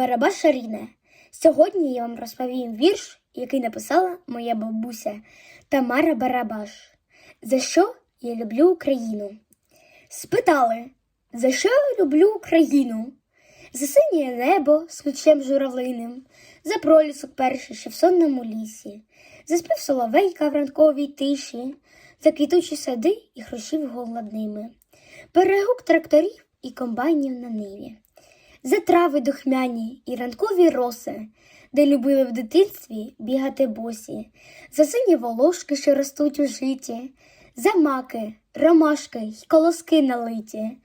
Барабаша Ріне. Сьогодні я вам розповім вірш, який написала моя бабуся Тамара Барабаш. За що я люблю Україну? Спитали, за що я люблю Україну? За синє небо з ключем журавлиним, за пролісок перший, що в сонному лісі, за спів соловейка в ранковій тиші, за квітучі сади і хрущів голодними, перегук тракторів і комбайнів на ниві, за трави духмяні і ранкові роси, де любили в дитинстві бігати босі, за сині волошки, що ростуть у житі, за маки, ромашки й колоски налиті,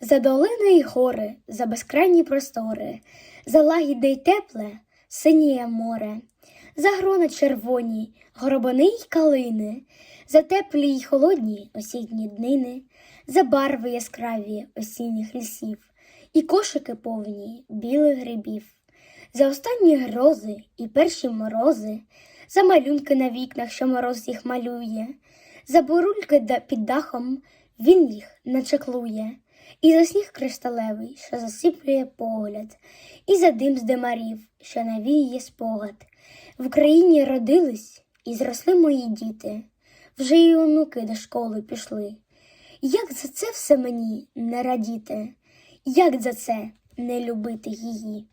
за долини й гори, за безкрайні простори, за лагідне й тепле синіє море, за грона червоні, горобани й калини, за теплі й холодні осінні днини, за барви яскраві осінніх лісів, і кошики повні білих грибів, за останні грози і перші морози, за малюнки на вікнах, що мороз їх малює, за бурульки під дахом він їх начеклує, і за сніг кришталевий, що засиплює погляд, і за дим з димарів, що навіює спогад. В Україні родились і зросли мої діти, вже й онуки до школи пішли. Як за це все мені не радіти, як за це не любити її?